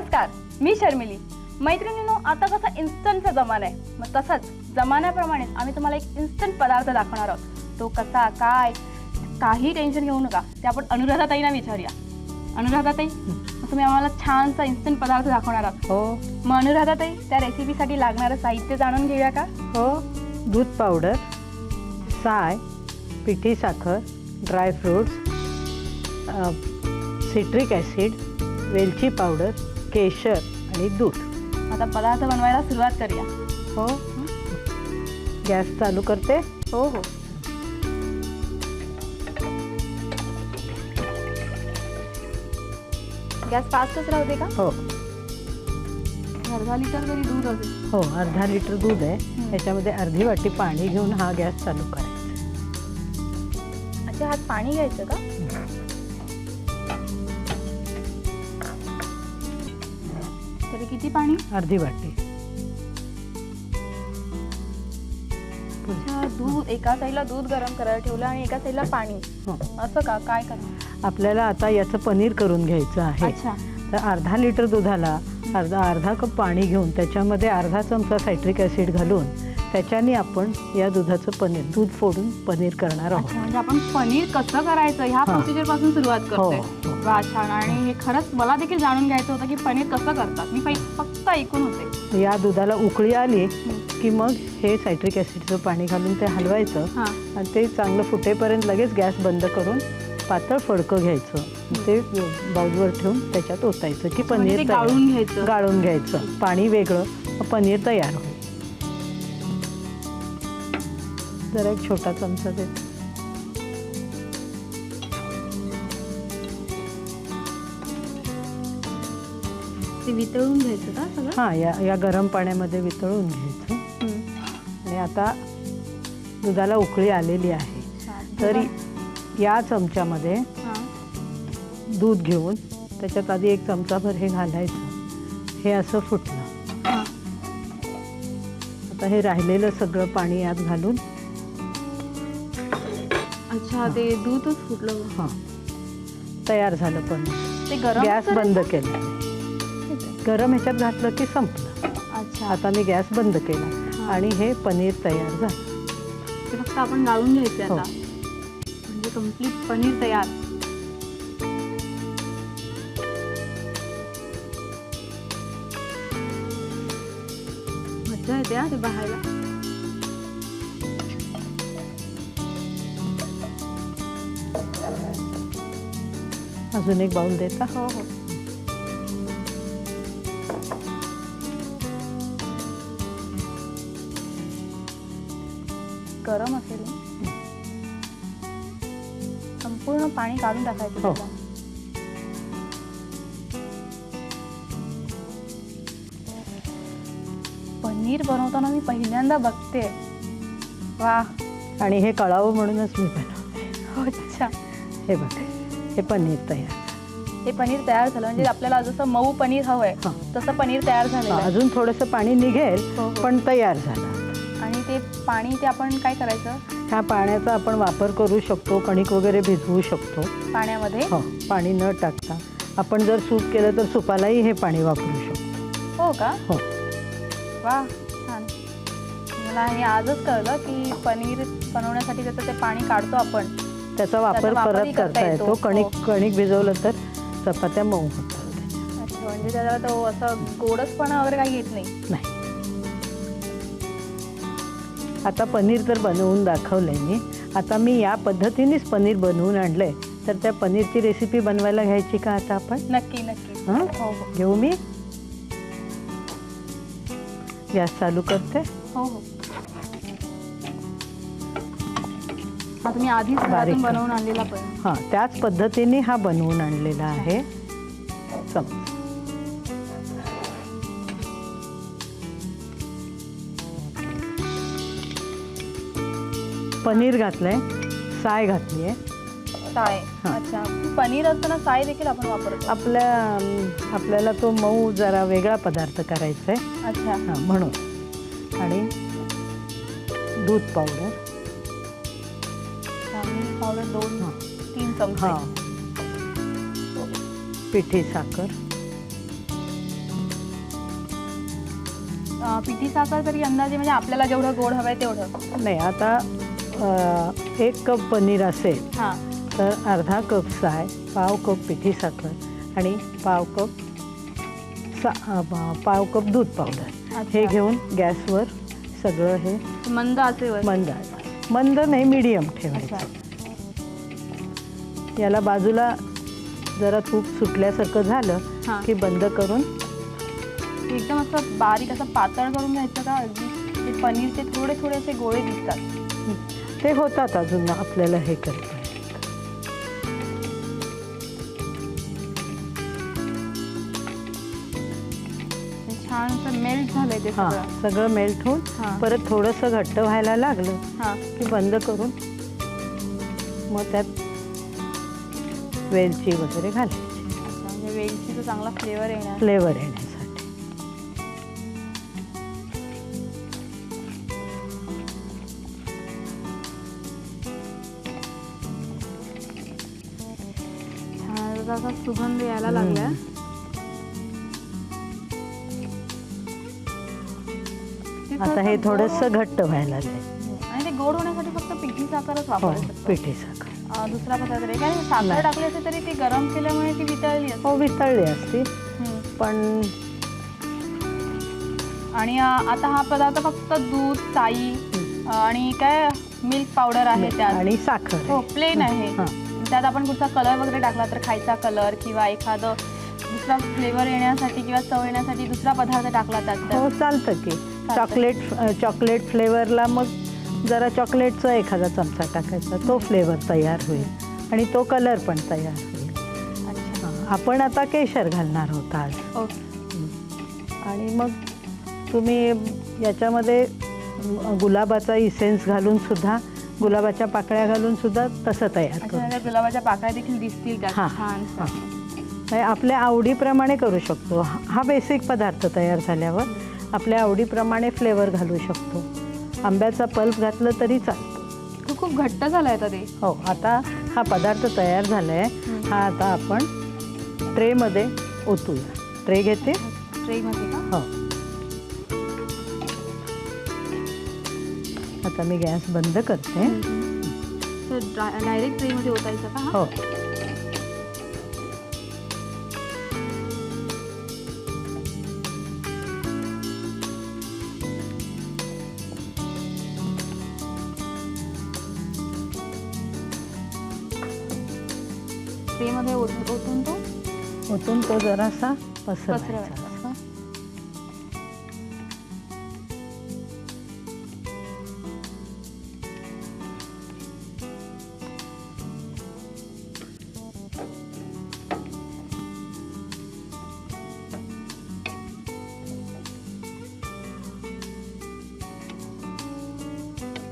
नमस्कार मी शर्मिली. मैत्रिणींनो आता कसा इन्स्टंटचा जमाना आहे मग तसंच जमान्याप्रमाणे आम्ही तुम्हाला एक इन्स्टंट पदार्थ दाखवणार आहोत. तो कसा काय काही टेन्शन घेऊ नका. ते आपण अनुराधाताईंना विचारूया. अनुराधाताई मग तुम्ही आम्हाला छानसा इन्स्टंट पदार्थ दाखवणार आहात. हो. मग अनुराधाताई त्या रेसिपीसाठी लागणारं साहित्य जाणून घेऊया का? हो. दूध पावडर साय पिठी साखर ड्रायफ्रूट्स सिट्रिक ॲसिड वेलची पावडर केशर आणि दूध. आता पदार्थ बनवायला सुरुवात करूया. हो? गॅस चालू करते. हो हो. गॅस फास्टच राहते का? हो. अर्धा लिटर तरी दूध असेल हो अर्धा लिटर दूध आहे. त्याच्यामध्ये अर्धी वाटी पाणी घेऊन हा गॅस चालू करायचा. अच्छा हात पाणी घ्यायचं का? तरी किती पाणी? अर्धी वाटी. अच्छा दूध एका साईडला दूध गरम करायला ठेवलं आणि एका साईडला पाणी. हो. असं का? काय करणार? आपल्याला आता याचं पनीर करून घ्यायचं आहे. अच्छा. तर अर्धा लिटर दुधाला अर्धा अर्धा कप पाणी घेऊन त्याच्यामध्ये अर्धा चमचा सायट्रिक ॲसिड घालून त्याच्याने आपण या दुधाचं पनीर दूध फोडून पनीर करणार आहोत. म्हणजे आपण पनीर कसं करायचं? ह्या हा. प्रोसिजरपासून सुरुवात हो, करतोय. हो. वा छान. आणि हे खरंच मला देखील जाणून घ्यायचं होतं की पनीर कसं करतात. मी फक्त ऐकून होते. या दुधाला उकळी आली. की मग हे सायट्रिक ॲसिडचं पाणी घालून ते हलवायचं हा. आणि ते चांगलं फुटेपर्यंत लगेच गॅस बंद करून पातळ फडकं घ्यायचं. ते बाउलवर ठेवून त्याच्यात ओतायचं की म्हणजे पनीर तयार. गाळून घ्यायचं. गाळून घ्यायचं. पाणी वेगळं मग पनीर तयार होईल. जरा एक छोटा चमचा देते ते वितळून घ्यायचं का सगळं हां या या गरम पाण्यामध्ये वितळून घ्यायचं. आणि आता दुधाला उकळी आलेली आहे. तर या चमच्यामध्ये. दूध घेऊन त्याच्यात आधी एक चमचाभर हे घालायचं हे असं फुटलं. आता हे राहिलेलं सगळं पाणी यात घालून अच्छा ते दूधच फुटलं. हां. तयार झालं पण. ते गरम गॅस करायचं? बंद केला. गरम ह्याच्यात घातलं की संपलं. अच्छा. आता मी गॅस बंद केला. आणि हे पनीर तयार झालं. ते फक्त आपण गाळून घ्यायचे हो. आता म्हणजे कंप्लीट पनीर तयार. मज्जा येते हा ते बघायला. अजून एक बाउल देता? हो हो. गरम असेल? संपूर्ण पाणी काढून टाकायचं हो. त्याला. पनीर बनवताना मी पहिल्यांदा बघते. वा आणि हे कळावं म्हणूनच मी बनवते. अच्छा. हे बघ. हे पनीर तयार. हे पनीर तयार झालं म्हणजे आपल्याला जसं मऊ पनीर हवंय हां. तसं पनीर तयार आहे. अजून थोडंसं पाणी निघेल हो, हो. पण तयार झालं. आणि ते पाणी ते आपण काय करायचं? ह्या पाण्याचा आपण वापर करू शकतो कणिक वगैरे भिजवू शकतो. पाण्यामध्ये? हो पाणी न टाकता. आपण जर सूप केलं तर सुपालाही हे पाणी वापरू शकतो. हो का? हो. वा छान. मला हे आजच कळलं की पनीर बनवण्यासाठी त्याचं ते पाणी काढतो आपण. त्याचा वापर त्याचा वापरही परत करता करता येतो. येतो. कणिक हो. कणिक भिजवलं तर चपात्या मऊ होतात. अच्छा म्हणजे त्याला तो असं गोडसपणा वगैरे काही येत नाही? नाही. आता पनीर तर बनवून दाखवलंय मी. आता मी या पद्धतीनेच पनीर बनवून आणलंय. तर त्या पनीरची रेसिपी बनवायला घ्यायची का आता आपण? नक्की नक्की. हां? हो हो. घेऊ मी? गॅस चालू करते. हो हो. हा तुम्ही आधीच घरातून. बनवून आणलेला पण. हां त्याच पद्धतीने हा बनवून आणलेला आहे. सम पनीर घातलंय साय घातली आहे साय. हा. अच्छा पनीर असताना साय देखील आपण वापरतो. आपल्या आपल्याला तो मऊ जरा वेगळा पदार्थ करायचा आहे अच्छा. हां म्हणून. आणि दूध पावडर पावडर दोन हां. तीन चमचे. हां. पिठी साखर. अं, पिठी साखर तरी अंदाजे म्हणजे आपल्याला जेवढं गोड हवंय तेवढं. नाही आता अ, एक कप पनीर असेल हां. तर अर्धा कप साय पाव कप पिठी साखर आणि पाव कप सा अ, ब- पाव कप दूध पावडर. अच्छा. हे घेऊन गॅसवर सगळं हे मंद आचेवर. मंद मंद नाही मीडियम ठेवायचं. याला बाजूला जरा तूप सुटल्यासारखं झालं हां. की बंद करून. एकदम असं बारीक असं पातळ करून घ्यायचं का? अगदी ते पनीरचे थोडे थोडे असे गोळे दिसतात. ते होतात अजून आपल्याला हे करता. ते छान असं मेल्ट झालंय ते हां सगळं. सगळं मेल्ट होऊन परत थोडंसं घट्ट व्हायला लागलं हां. की बंद करून. मग त्यात वेलची वगैरे घालायची. म्हणजे वेलचीचा चांगला फ्लेवर येणार फ्लेवर येण्यासाठी. छान असा सुगंध यायला. ते आता हे थोडंसं घट्ट व्हायला आणि ते गोड होण्यासाठी फक्त पिठी साखरच हो वापरू शकतो. पिठी साखर दुसरा पदार्थ नाही काय साखर नाही. टाकली असते तरी ती गरम केल्यामुळे ती वितळली असते हो वितळली असती हम्म. पण आणि अं, आता हा पदार्थ फक्त दूध साई अं, आणि काय मिल्क पावडर आहे त्यात आणि साखर आहे. हो प्लेन आहे हां. त्यात आपण कुठचा कलर वगैरे टाकला तर खायचा कलर किंवा एखादं दुसरा फ्लेवर येण्यासाठी किंवा चव येण्यासाठी दुसरा पदार्थ टाकला त्यात तर हो चालतं की चॉकलेट चॉकलेट फ्लेवरला मग जरा चॉकलेटचा एखादा चमचा टाकायचा. तो फ्लेवर तयार होईल. आणि तो कलर पण तयार होईल. अच्छा. आपण आता केशर घालणार आहोत आज. आणि मग तुम्ही याच्यामध्ये गुलाबाचा इसेन्स घालून सुद्धा गुलाबाच्या पाकळ्या घालून सुद्धा तसं तयार करू त्या गुलाबाच्या पाकळ्या देखील दिसतील हां, छान. हां. म्हणजे आपल्या आवडीप्रमाणे करू शकतो. हा बेसिक पदार्थ तयार झाल्यावर आपल्या आवडीप्रमाणे फ्लेवर घालू शकतो. आंब्याचा पल्प घातलं तरी चालतं तो खूप घट्ट झालाय आता ते. हो आता हा पदार्थ तयार झाला आहे. हा आता आपण ट्रेमध्ये ओतूया. ट्रे घेते? ट्रेमध्ये का? हो. आता मी गॅस बंद करते. तर डायरेक्ट ट्रेमध्ये ओतायचं का हा? हो. ट्रेमध्ये ओत- ओतून तो? ओतून तो जरासा पसरवायचा. पसरवायचा?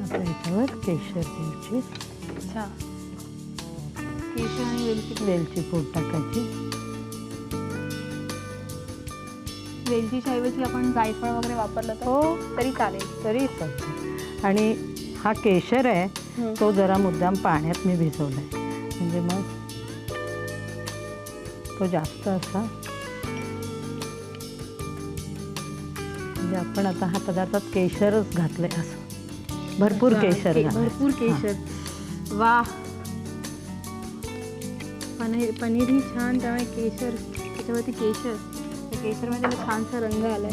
आता याच्यावर केशर घ्यायची. अच्छा. केशर आणि वेलची वेलची पूड टाकायची. वेलचीच्या ऐवजी आपण जायफळ वगैरे वापरलं तर हो. तरी चालेल. तरी चालतं आणि हा केशर आहे तो जरा मुद्दाम पाण्यात मी भिजवला आहे म्हणजे मग तो जास्त असा. म्हणजे आपण आता हा पदार्थात केशरच घातलंय असं. भरपूर केशर. भरपूर केशर. वा पनीर पनीरही छान त्यामुळे केशर त्याच्यावरती केशर. त्या केशरमध्ये त्याला छानसा रंग आलाय.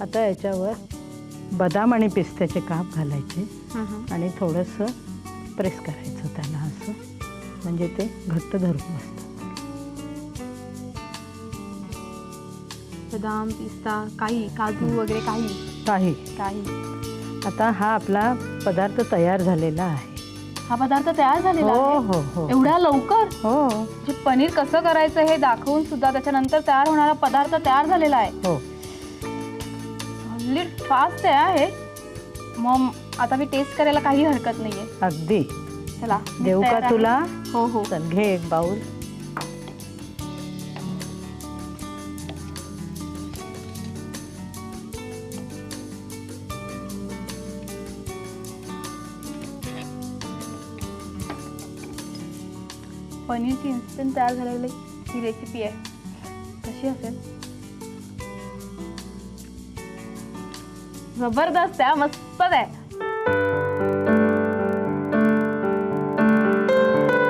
आता याच्यावर बदाम आणि पिस्त्याचे काप घालायचे आणि थोडंसं प्रेस करायचं त्याला असं. म्हणजे ते घट्ट धरून बसतात बदाम पिस्ता काही काजू वगैरे काही. काही. काही. आता हा आपला पदार्थ तयार झालेला आहे. हा पदार्थ तयार झालेला हो आहे? हो हो. एवढ्या लवकर? हो. म्हणजे पनीर कसं करायचं हे दाखवून सुद्धा त्याच्यानंतर तयार होणारा पदार्थ तयार झालेला आहे. हो. हल्ली फास्ट आहे. हे मग आता मी टेस्ट करायला काही हरकत नाहीये. अगदी. चला मी देऊ तयार का आहे. तुला? हो हो. चल घे एक बाऊल पनीरची इन्स्टंट तयार झालेली ही रेसिपी आहे. कशी असेल? जबरदस्त आहे मस्तच आहे.